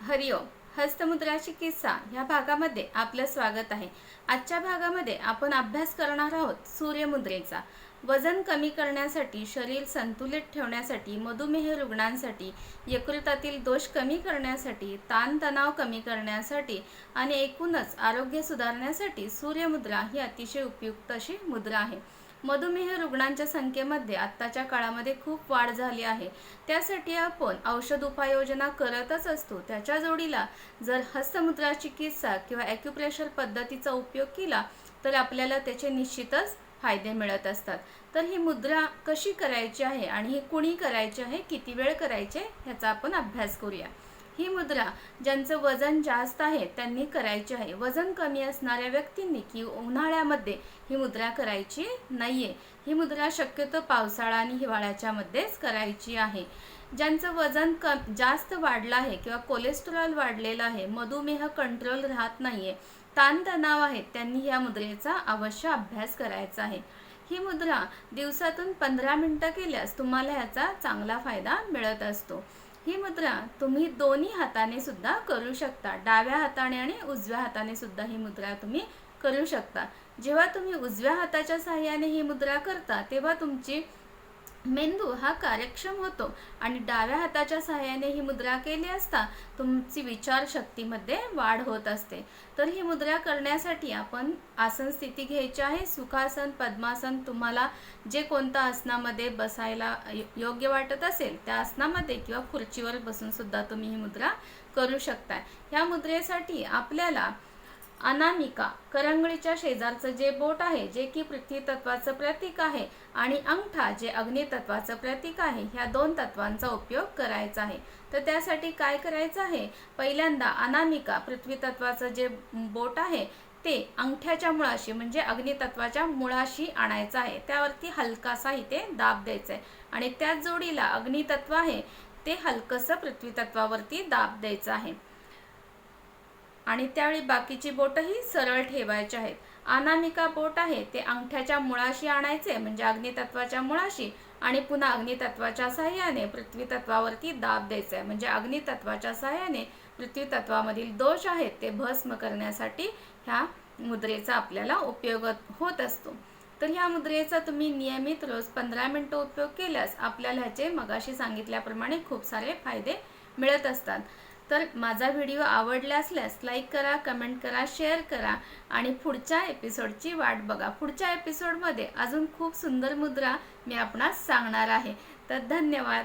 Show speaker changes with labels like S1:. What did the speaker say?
S1: हरिओम हस्तमुद्राची किस्सा ह्या भागामध्ये आपलं स्वागत आहे. आजच्या भागामध्ये आपण अभ्यास करणार आहोत सूर्यमुद्रेचा. वजन कमी करण्यासाठी शरीर संतुलित ठेवण्यासाठी मधुमेह रुग्णांसाठी यकृतातील दोष कमी करण्यासाठी ताणतणाव कमी करण्यासाठी आणि एकूणच आरोग्य सुधारण्यासाठी सूर्यमुद्रा ही अतिशय उपयुक्त अशी मुद्रा आहे. मधुमेह रुग्णांच्या संख्येमध्ये आत्ताच्या काळामध्ये खूप वाढ झाली आहे. त्यासाठी आपण औषध उपाययोजना करतच असतो. त्याच्या जोडीला जर हस्तमुद्रा चिकित्सा किंवा ॲक्युप्रेशर पद्धतीचा उपयोग केला तर आपल्याला त्याचे निश्चितच फायदे मिळत असतात. तर ही मुद्रा कशी करायची आहे आणि ही कुणी करायची आहे किती वेळ करायचे ह्याचा आपण अभ्यास करूया. ही मुद्रा ज्यांचं वजन जास्त आहे त्यांनी करायची आहे. वजन कमी असणाऱ्या व्यक्तींनी की उन्हाळ्यामध्ये ही मुद्रा करायची नाहीये. ही मुद्रा शक्यतो पावसाळा आणि हिवाळ्याच्या मध्येच करायची आहे. ज्यांचं वजन कम जास्त वाढलं आहे किंवा कोलेस्ट्रॉल वाढलेलं आहे मधुमेह कंट्रोल राहत नाहीये ताणतणाव आहे त्यांनी या मुद्रेचा अवश्य अभ्यास करायचा आहे. ही मुद्रा दिवसातून पंधरा मिनटं केल्यास तुम्हाला ह्याचा चांगला फायदा मिळत असतो. ही मुद्रा तुम्ही दोन्ही हाताने सुद्धा करू शकता. डाव्या हाताने आणि उजव्या हाताने सुद्धा ही मुद्रा तुम्ही करू शकता. जेव्हा तुम्ही उजव्या हाताच्या सहाय्याने ही मुद्रा करता तेव्हा तुमची मेंदू हा कार्यक्षम होतो आणि डाव्या हाताच्या सहाय्याने ही मुद्रा केली असता तुमची विचारशक्तीमध्ये वाढ होत असते. तर ही मुद्रा करण्यासाठी आपण आसन स्थिती घ्यायची आहे. सुखासन पद्मासन तुम्हाला जे कोणत्या आसनामध्ये बसायला योग्य वाटत असेल त्या आसनामध्ये किंवा खुर्चीवर बसून सुद्धा तुम्ही ही मुद्रा करू शकता. ह्या मुद्रेसाठी आपल्याला अनामिका करंगळीच्या शेजारचं जे बोट आहे जे की पृथ्वी तत्वाचं प्रतीक आहे आणि अंगठा जे अग्नितत्वाचं प्रतीक आहे ह्या दोन तत्वांचा उपयोग करायचा आहे. तर त्यासाठी काय करायचं आहे? पहिल्यांदा अनामिका पृथ्वी तत्वाचं जे बोट आहे ते अंगठ्याच्या मुळाशी म्हणजे अग्नितत्वाच्या मुळाशी आणायचं आहे. त्यावरती हलकासा इथे दाब द्यायचा आहे. आणि त्याच जोडीला अग्नितत्व आहे ते हलकसं पृथ्वी तत्वावरती दाब द्यायचं आहे. आणि त्यावेळी बाकीची बोटही सरळ ठेवायची आहेत. अनामिका बोट आहे ते अंगठ्याच्या मुळाशी आणायचे म्हणजे अग्नितत्वाच्या मुळाशी आणि पुन्हा अग्नितत्वाच्या सहाय्याने पृथ्वी तत्वावरती दाब द्यायचा आहे. म्हणजे अग्नितत्वाच्या सहाय्याने पृथ्वी तत्वामधील दोष आहेत ते भस्म करण्यासाठी ह्या मुद्रेचा आपल्याला उपयोग होत असतो. तर ह्या मुद्रेचा तुम्ही नियमित रोज पंधरा मिनिटं उपयोग केल्यास आपल्याला ह्याचे मगाशी सांगितल्याप्रमाणे खूप सारे फायदे मिळत असतात. तर माझा व्हिडिओ आवडला असल्यास लाईक करा कमेंट करा शेअर करा आणि पुढच्या एपिसोडची वाट बघा. पुढच्या एपिसोडमध्ये अजून खूप सुंदर मुद्रा मी आपणास सांगणार आहे. तर धन्यवाद.